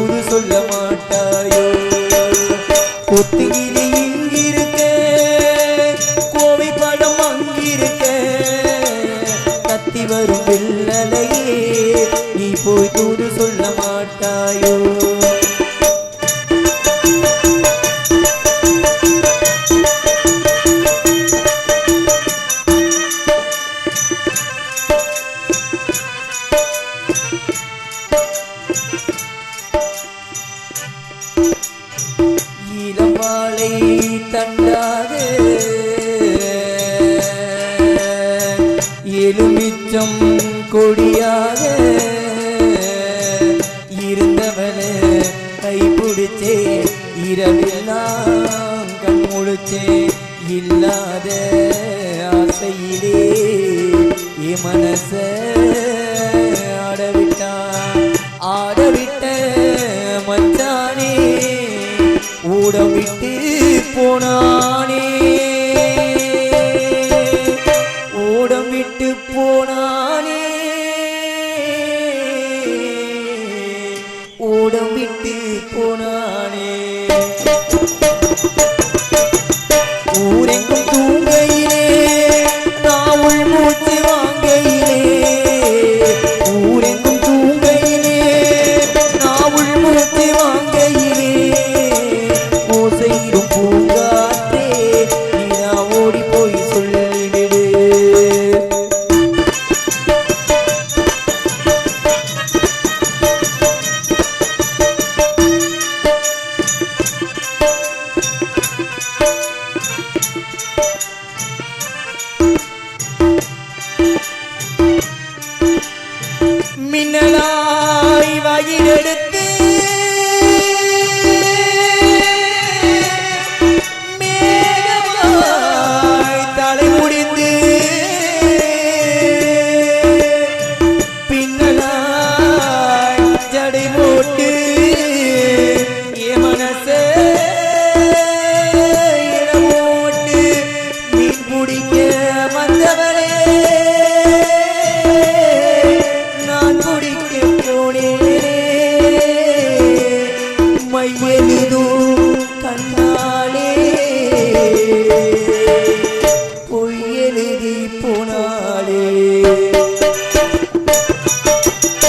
தூது சொல்ல மாட்டாயோ. கொத்தியிலே இங்கிருக்க கோவை படம் அங்கிருக்க கத்தி வரும் வெள்ளலையே நீ போய் தூது சொல்ல மாட்டாயோ. மாலை தண்டாது எலுமிச்சம் கொடியாக இருந்தவனே கைப்பிடிச்சே இரவெல்லாம் கண் முழிச்சே இல்லாத ஆசையிலே என் ஓடமிட்டு போனானே. ஓடமிட்டு போனானே. ஓடமிட்டு போனானே. மின்னலாய் வயிலெடுத்து mãe, ele não